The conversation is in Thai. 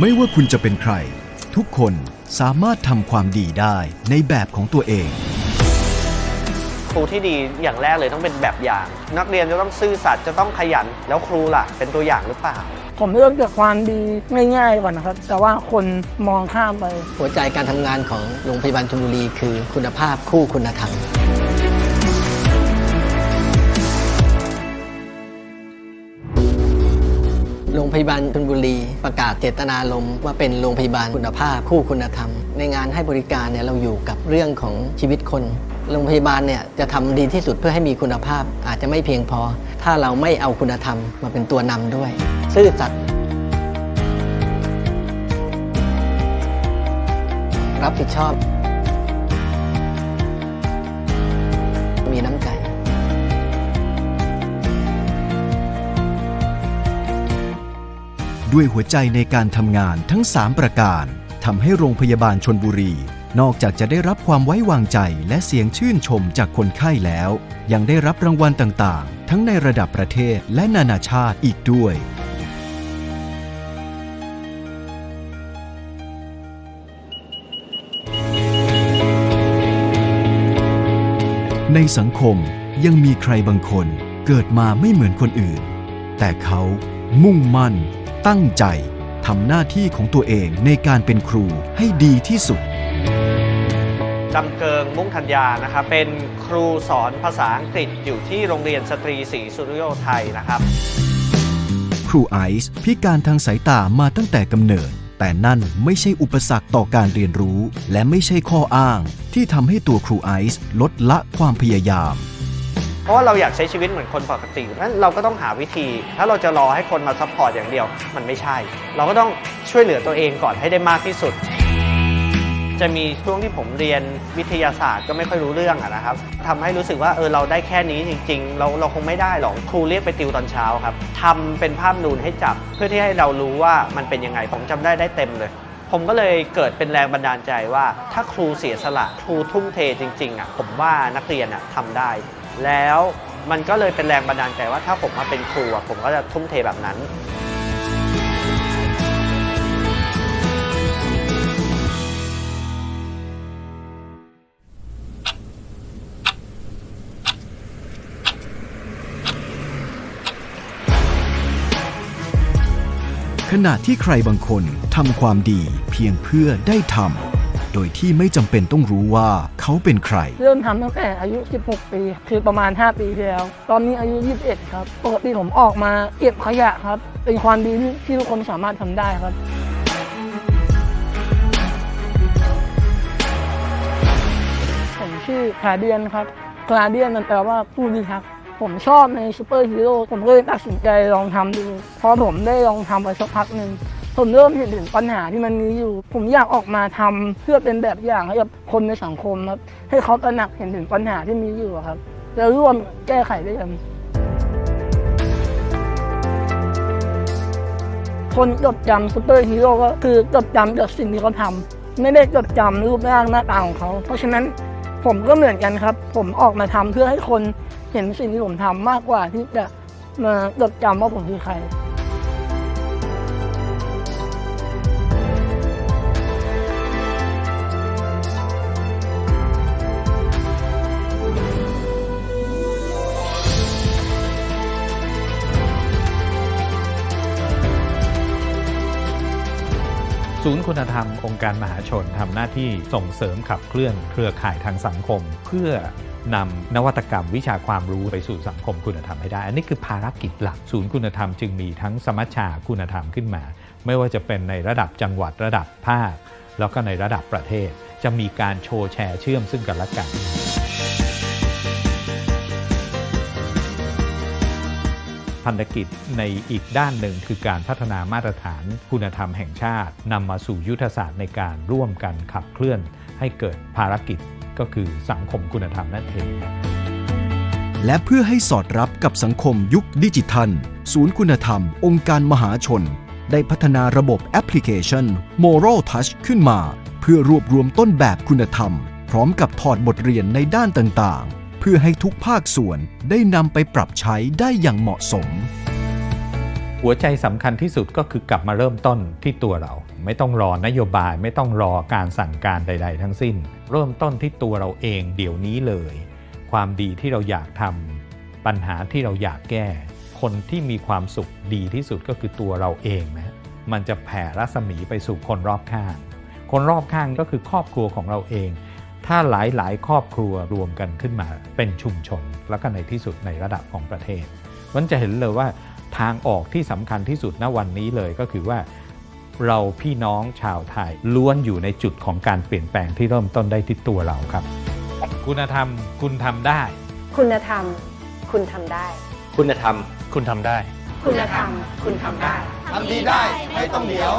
ไม่ว่าคุณจะเป็นใคร ทุกคนสามารถทำความดีได้ในแบบของตัวเอง ครูที่ดีอย่างแรกเลยต้องเป็นแบบอย่าง นักเรียนจะต้องซื่อสัตย์จะต้องขยันแล้วครูล่ะ เป็นตัวอย่างหรือเปล่า ผมเริ่มจากความดีง่ายๆก่อนนะครับ แต่ว่าคนมองข้ามไป หัวใจการทำงานของโรงพยาบาลชลบุรีคือคุณภาพคู่คุณธรรม พยาบาลชลบุรี ประกาศเจตนารมณ์ว่าเป็นโรงพยาบาลคุณภาพคู่คุณธรรม ในงานให้บริการเนี่ยเราอยู่กับเรื่องของชีวิตคนโรงพยาบาลเนี่ยจะทำดีที่สุดเพื่อให้มีคุณภาพอาจจะไม่เพียงพอ ถ้าเราไม่เอาคุณธรรมมาเป็นตัวนำด้วย ซื่อสัตย์รับผิดชอบ ด้วยหัวใจในการทำงานทั้ง 3 ประการทำให้โรงพยาบาลชนบุรี นอกจากจะได้รับความไว้วางใจและเสียงชื่นชมจากคนไข้แล้ว ยังได้รับรางวัลต่างๆ ทั้งในระดับประเทศและนานาชาติอีกด้วย ในสังคมยังมีใครบางคนเกิดมาไม่เหมือนคนอื่น แต่เขา มุ่งมั่น ตั้งใจทำหน้าที่ของตัวเองในการเป็นครูให้ดีที่สุดจำเกิงมุ่งธัญญานะครับเป็นครูสอนภาษาอังกฤษอยู่ที่โรงเรียนสตรีศรีสุริโยไทยนะครับ ครูไอซ์พิการทางสายตามาตั้งแต่กำเนิด แต่นั่นไม่ใช่อุปสรรคต่อการเรียนรู้ และไม่ใช่ข้ออ้าง ที่ทำให้ตัวครูไอซ์ลดละความพยายาม เพราะว่าเราอยากใช้ชีวิตเหมือนคนปกตินั้นเราก็ต้องหาวิธี ถ้าเราจะรอให้คนมาซัพพอร์ตอย่างเดียว มันไม่ใช่ เราก็ต้องช่วยเหลือตัวเองก่อนให้ได้มากที่สุด จะมีช่วงที่ผมเรียนวิทยาศาสตร์ก็ไม่ค่อยรู้เรื่องอะนะครับทำให้รู้สึกว่าเออเราได้แค่นี้จริง ๆ เราเราคงไม่ได้หรอกครูเรียกไปติวตอนเช้าครับทำเป็นภาพนูนให้จับ เพื่อที่ให้เรารู้ว่ามันเป็นยังไงผมจำได้ได้เต็มเลยผมก็เลยเกิดเป็นแรงบันดาลใจว่า ถ้าครูเสียสละ ครูทุ่มเทจริงๆอะผมว่านักเรียนอะทำได้ แล้วมันก็เลยเป็นแรงบันดาลใจว่าถ้าผมมาเป็นครูอะผมก็จะทุ่มเทแบบนั้น ขณะที่ใครบางคนทำความดีเพียงเพื่อได้ทำ โดยที่ไม่จำเป็นต้องรู้ว่าเขาเป็นใคร เริ่มทำตั้งแต่อายุ 16 ปี คือประมาณ 5 ปีที่แล้ว ตอนนี้อายุ 21 ครับ ปกติผมออกมาเก็บขยะครับ เป็นความดีที่ทุกคนสามารถทำได้ครับผมชื่อกลาเดียนครับกลาเดียนมันแปลว่าผู้พิทักษ์ผมชอบในซูเปอร์ฮีโร่ผมก็เลยตัดสินใจลองทำดู พอผมได้ลองทำไปสักพักหนึ่ง ผมเริ่มเห็นถึงปัญหาที่มันมีอยู่ ผมอยากออกมาทำเพื่อเป็นแบบอย่างให้กับคนในสังคมครับ ให้เขาตระหนักเห็นถึงปัญหาที่มีอยู่ครับแล้วร่วมแก้ไขด้วยกันคนจดจำซูเปอร์ฮีโร่ก็คือจดจำจากสิ่งที่เขาทำไม่ได้จดจำรูปร่างหน้าตาของเขา เพราะฉะนั้นผมก็เหมือนกันครับ ผมออกมาทำเพื่อให้คนเห็นสิ่งที่ผมทำมากกว่าที่จะมาจดจำว่าผมคือใคร ศูนย์คุณธรรมองค์การมหาชนทำหน้าที่ส่งเสริมขับเคลื่อนเครือข่ายทางสังคม เพื่อนำนวัตกรรมวิชาความรู้ไปสู่สังคมคุณธรรมให้ได้ อันนี้คือภารกิจหลัก ศูนย์คุณธรรมจึงมีทั้งสมัชชาคุณธรรมขึ้นมา ไม่ว่าจะเป็นในระดับจังหวัดระดับภาค แล้วก็ในระดับประเทศ จะมีการโชว์แชร์เชื่อมซึ่งกันและกัน พันธกิจในอีกด้านหนึ่งคือการพัฒนามาตรฐานคุณธรรมแห่งชาตินำมาสู่ยุทธศาสตร์ในการร่วมกันขับเคลื่อนให้เกิดภารกิจก็คือสังคมคุณธรรมนั่นเอง และเพื่อให้สอดรับกับสังคมยุคดิจิทัล ศูนย์คุณธรรม องค์การมหาชน ได้พัฒนาระบบแอปพลิเคชัน Moral Touch ขึ้นมา เพื่อรวบรวมต้นแบบคุณธรรม พร้อมกับถอดบทเรียนในด้านต่างๆ พื่อให้ทุกภาคส่วนได้นำไปปรับใช้ได้อย่างเหมาะสม หัวใจสำคัญที่สุดก็คือกลับมาเริ่มต้นที่ตัวเรา ไม่ต้องรอนโยบายไม่ต้องรอการสั่งการใด ๆ ทั้งสิ้น เริ่มต้นที่ตัวเราเองเดี๋ยวนี้เลย ความดีที่เราอยากทำปัญหาที่เราอยากแก้ คนที่มีความสุขดีที่สุดก็คือตัวเราเองนะมันจะแผ่รัศมีไปสู่คนรอบข้าง คนรอบข้างก็คือครอบครัวของเราเอง ถ้าหลายๆครอบครัวรวมกันขึ้นมาเป็นชุมชน แล้วก็ในที่สุดในระดับของประเทศมันจะเห็นเลยว่าทางออกที่สำคัญที่สุดณวันนี้เลยก็คือว่า เราพี่น้องชาวไทยล้วนอยู่ในจุดของการเปลี่ยนแปลงที่เริ่มต้นได้ที่ตัวเราครับ คุณธรรมคุณทำได้ คุณธรรม คุณทำได้ คุณธรรม คุณทำได้ คุณธรรม คุณทำได้ทำดีได้ไม่ต้องเดี๋ยว